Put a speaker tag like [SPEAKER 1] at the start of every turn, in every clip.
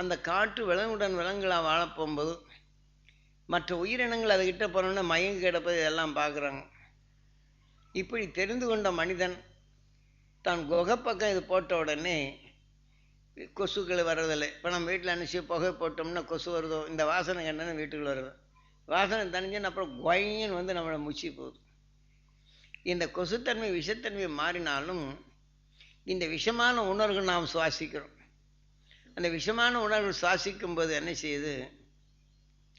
[SPEAKER 1] அந்த காட்டு விலங்குடன் விலங்குகளாக வாழப்போகும்போது மற்ற உயிரினங்கள் அதுகிட்ட போனோன்னா மயங்கி கிடப்பது எல்லாம் பார்க்குறாங்க. இப்படி தெரிந்து கொண்ட மனிதன் தான் குகை பக்கம் இது போட்ட உடனே கொசுக்கள் வர்றதில்லை. இப்போ நம்ம வீட்டில் அனுப்பிச்சு புகை போட்டோம்னா கொசு வருதோ இந்த வாசனை கண்டனு வீட்டுக்குள்ள வருது. வாசனை தணிஞ்சுன்னு அப்புறம் கொயின்னு வந்து நம்மளை முச்சி போகுது. இந்த கொசுத்தன்மை விஷத்தன்மை மாறினாலும் இந்த விஷமான உணர்வுகள் நாம் சுவாசிக்கிறோம். அந்த விஷமான உணர்வு சுவாசிக்கும் போது என்ன செய்யுது?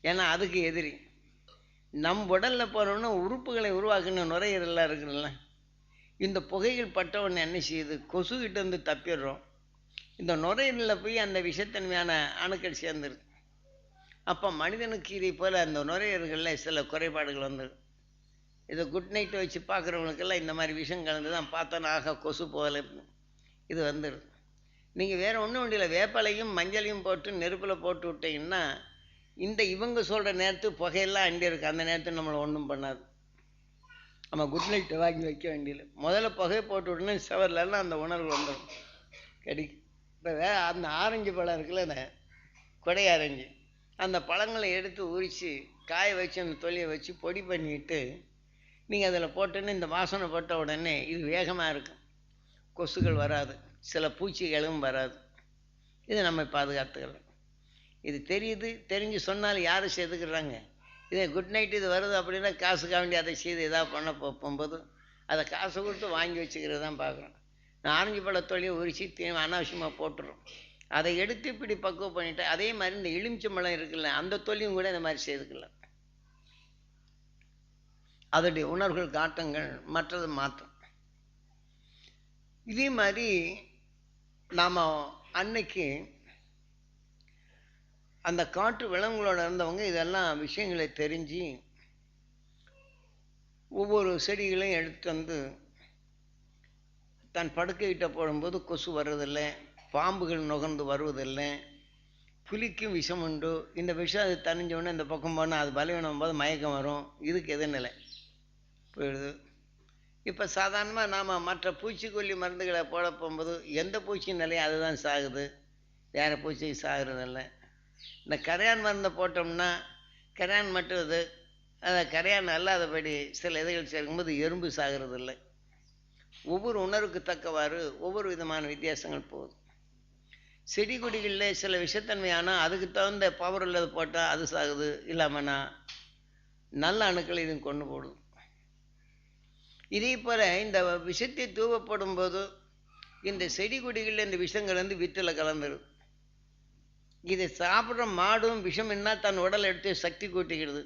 [SPEAKER 1] ஏன்னா அதுக்கு எதிரி. நம் உடலில் போனோன்னா உறுப்புகளை உருவாக்குன நுரையீரலாக இருக்குல்ல இந்த புகைகள் பட்டவொன்னு என்ன செய்யுது? கொசுகிட்ட இருந்து தப்பிடுறோம். இந்த நுரையீரலில் போய் அந்த விஷத்தன்மையான அணுக்கள் சேர்ந்துருக்கு. அப்போ மனிதனுக்கு இதை போல் அந்த நுரையீரல்களில் சில குறைபாடுகள் வந்துடும் இதை குட் நைட்டை வச்சு பார்க்குறவங்களுக்கெல்லாம் இந்த மாதிரி விஷம் கலந்து தான் பார்த்தோன்னா ஆக கொசு போகல. இது வந்துடும் நீங்கள் வேறு ஒன்றும் முடியல வேப்பலையும் மஞ்சளையும் போட்டு நெருப்பில் போட்டு விட்டீங்கன்னா இந்த இவங்க சொல்கிற நேரத்துக்கு புகையெல்லாம் அண்டி இருக்கு. அந்த நேரத்துக்கு நம்மளை ஒன்றும் பண்ணாது. நம்ம குட்லைட்டை வாங்கி வைக்க வேண்டியது. முதல்ல புகையை போட்டு விட்டோன்னா செவர்லெல்லாம் அந்த உணர்வு வந்துடும் கிடைக்கும் இப்போ வே அந்த ஆரஞ்சு பழம் இருக்குல்ல அந்த கொடை ஆரஞ்சு. அந்த பழங்களை எடுத்து உரித்து காய வச்சு அந்த தொலியை வச்சு பொடி பண்ணிட்டு நீங்கள் அதில் போட்டோன்னே இந்த வாசனை போட்ட உடனே இது வேகமாக இருக்கும். கொசுகள் வராது சில பூச்சிகளும் வராது. இதை நம்ம பாதுகாத்துக்கலாம் இது தெரியுது தெரிஞ்சு சொன்னாலும் யாரும் செதுக்குறாங்க? இதே குட் நைட் இது வருது அப்படின்னா காசுக்காக வேண்டி அதை செய்து எதாவது பண்ண போகும்போதும் போகும்போது அதை காசு கொடுத்து வாங்கி வச்சுக்கிறது தான் பார்க்குறோம். நான் ஆரஞ்சு பழத்தொழியை உரிச்சு தீ- அனாவசியமாக போட்டுரும் அதை எடுத்து இப்படி பக்குவம் பண்ணிட்டு அதே மாதிரி இந்த எலுமிச்சம்பழம் இருக்குல்ல அந்த தொழிலும் கூட இந்த மாதிரி செய்துக்கலாம். அதோடைய உணர்வுகள் காட்டங்கள் மற்றது மாற்றம் இதே மாதிரி நாம் அன்னைக்கு அந்த காட்டு விலங்குகளோட இருந்தவங்க இதெல்லாம் விஷயங்களை தெரிஞ்சு ஒவ்வொரு செடிகளையும் எடுத்து வந்து தன் படுக்கைகிட்ட போடும்போது கொசு வர்றதில்லை பாம்புகள் நுகர்ந்து வருவதில்லை புலிக்கும் விஷம் உண்டு. இந்த விஷம் அது தனிஞ்சோடனே இந்த பக்கம் போனால் அது பலவீனம் போது மயக்கம் வரும். இதுக்கு எதிர்நிலை. போயிடுது. இப்போ சாதாரணமாக நாம் மற்ற பூச்சிக்கொல்லி மருந்துகளை போட போகும்போது எந்த பூச்சி நிலையும் அதுதான் சாகுது. வேறு பூச்சி சாகுறதில்ல. இந்த கரையான் மருந்தை போட்டோம்னா கரையான் மட்டும் இது. அந்த கரையான் அல்லாதபடி சில இதுகள் சேர்க்கும்போது எறும்பு சாகிறதில்லை. ஒவ்வொரு உணர்வுக்கு தக்கவாறு ஒவ்வொரு விதமான வித்தியாசங்கள் போகுது. செடி கொடிகளில் சில விஷத்தன்மையான அதுக்கு தகுந்த பவர் உள்ளது போட்டால் அது சாகுது. இல்லாமனா நல்ல அணுக்களை இதுவும் கொண்டு போடும் இதே போல் இந்த விஷத்தை தூவப்படும் போது இந்த செடி கொடிகளில் இந்த விஷங்கள் வந்து வித்தில் கலந்துடும் இதை சாப்பிட்ற மாடும் விஷம் என்ன தன் உடலை எடுத்து சக்தி கூட்டுகிறது.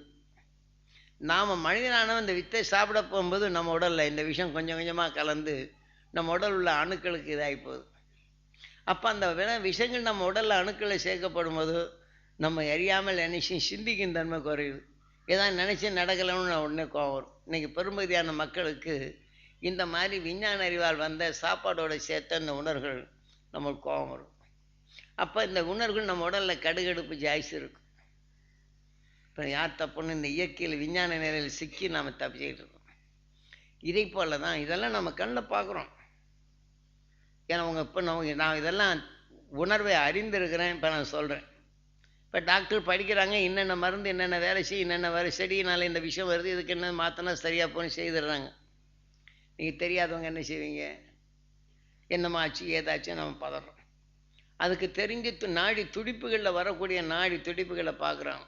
[SPEAKER 1] நாம் மனிதனானவன் இந்த வித்தை சாப்பிட போகும்போது நம்ம உடலில் இந்த விஷம் கொஞ்சம் கொஞ்சமாக கலந்து நம்ம உடல் உள்ள அணுக்களுக்கு இதாகி போகுது. அப்போ அந்த வின விஷங்கள் நம்ம உடலில் அணுக்களை சேர்க்கப்படும் போது நம்ம அறியாமல் நினைச்சு சிந்திக்கும் தன்மை குறையுது. இதான் நினச்சி நடக்கலைன்னு நான் உடனே கோவம் வரும். இன்றைக்கி பெரும்பகுதியான மக்களுக்கு இந்த மாதிரி விஞ்ஞான அறிவால் வந்த சாப்பாடோட சேர்த்த இந்த உணர்வுகள் நம்மளுக்கு கோவம் வரும். அப்போ இந்த உணர்வுகள் நம்ம உடலில் கடுகடுப்பு ஜாஸ்தி இருக்கும் இப்போ யார் தப்புன்னு இந்த இயற்கையில் விஞ்ஞான நிலையில் சிக்கி நாம் தப்பிச்சுக்கிட்டு இருக்கோம். இதை போல தான் இதெல்லாம் நம்ம கண்ணில் பார்க்குறோம் ஏன்னா அவங்க இப்போ நம்ம நான் இதெல்லாம் உணர்வை அறிந்திருக்கிறேன் இப்போ நான் சொல்கிறேன் இப்போ டாக்டர் படிக்கிறாங்க என்னென்ன மருந்து என்னென்ன வேலை செய்யும் என்னென்ன வேலை செடியினால் இந்த விஷயம் வருது இதுக்கு என்ன மாற்றினா சரியாக போகணும் செய்துடுறாங்க. நீங்கள் தெரியாதவங்க என்ன செய்வீங்க? என்னம்மா ஆச்சு ஏதாச்சும் நம்ம பதறோம். அதுக்கு தெரிஞ்சு து- நாடி துடிப்புகளில் வரக்கூடிய நாடி துடிப்புகளை பார்க்குறாங்க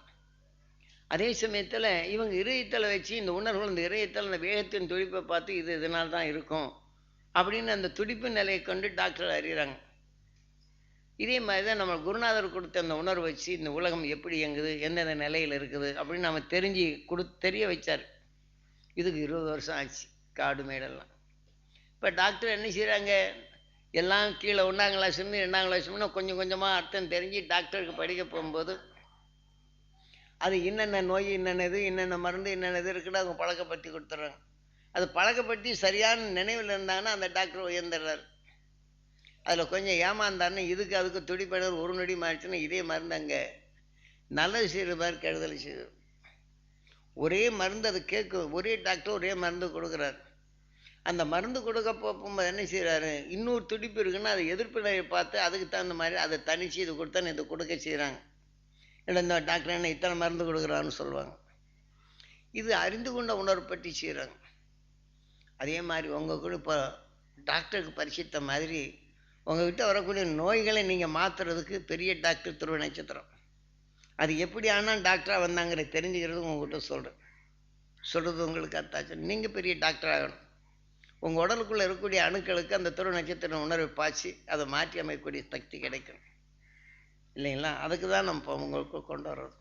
[SPEAKER 1] அதே சமயத்தில் இவங்க இதயத்தில் வச்சு இந்த உணர்வுகள் இந்த இதயத்தில் அந்த வேகத்தின் துடிப்பை பார்த்து இது இதனால் தான் இருக்கும். அப்படின்னு அந்த துடிப்பு நிலையை கொண்டு டாக்டர் அறிகிறாங்க இதே மாதிரி தான் நம்ம குருநாதர் கொடுத்த அந்த உணர்வு வச்சு இந்த உலகம் எப்படி இயங்குது எந்தெந்த நிலையில் இருக்குது அப்படின்னு நம்ம தெரிஞ்சு கொடு தெரிய வச்சார். இதுக்கு இருபது வருஷம் ஆச்சு காடு மேடெல்லாம். இப்போ டாக்டர் என்ன செய்கிறாங்க எல்லாம் கீழே ஒன்றாம் கிளாஸ்லேருந்து ரெண்டாம் கிளாஸ்னா கொஞ்சம் கொஞ்சமாக அர்த்தம் தெரிஞ்சு டாக்டருக்கு படிக்க போகும்போது அது என்னென்ன நோய் என்னென்ன இது என்னென்ன மருந்து என்னென்ன இது இருக்குன்னு அவங்க பழக்கப்படுத்தி கொடுத்துட்றாங்க. அது பழக்கப்படுத்தி சரியான நினைவில் இருந்தாங்கன்னா அந்த டாக்டர் உயர்ந்துடுறாரு. அதில் கொஞ்சம் ஏமாந்தாருன்னு இதுக்கு அதுக்கு துடிப்படர் ஒரு நொடி மாறிச்சுன்னா இதே மருந்து அங்கே நல்லது செய்கிற மாதிரி கெடுதல் செய்யும் ஒரே மருந்து அது கேட்கும் ஒரே டாக்டர் ஒரே மருந்து கொடுக்குறாரு. அந்த மருந்து கொடுக்க போகும்போது என்ன செய்கிறாரு இன்னொரு துடிப்பு இருக்குன்னா அதை எதிர்ப்பு நிலையை பார்த்து அதுக்கு தகுந்த மாதிரி அதை தனிச்சு இது கொடுத்தா இது கொடுக்க செய்கிறாங்க இல்லை இந்த டாக்டர் என்ன இத்தனை மருந்து கொடுக்குறான்னு சொல்லுவாங்க. இது அறிந்து கொண்ட உணர்வு பற்றி செய்கிறாங்க அதே மாதிரி உங்கள் கூட இப்போ டாக்டருக்கு பரிசித்த மாதிரி உங்ககிட்ட வரக்கூடிய நோய்களை நீங்கள் மாற்றுறதுக்கு பெரிய டாக்டர் துருவ நட்சத்திரம் அது எப்படி ஆனால் டாக்டராக வந்தாங்கிற தெரிஞ்சுக்கிறது உங்ககிட்ட சொல்கிறேன் சொல்கிறது உங்களுக்கு அத்தாச்சு நீங்கள் பெரிய டாக்டர் ஆகணும். உங்கள் உடலுக்குள்ளே இருக்கக்கூடிய அணுக்களுக்கு அந்த துருவ நட்சத்திரம் உணர்வை பாய்ச்சி அதை மாற்றி அமைக்கக்கூடிய சக்தி கிடைக்கும் இல்லைங்களா? அதுக்கு தான் நம்ம இப்போ உங்களுக்கு கொண்டு வர்றது.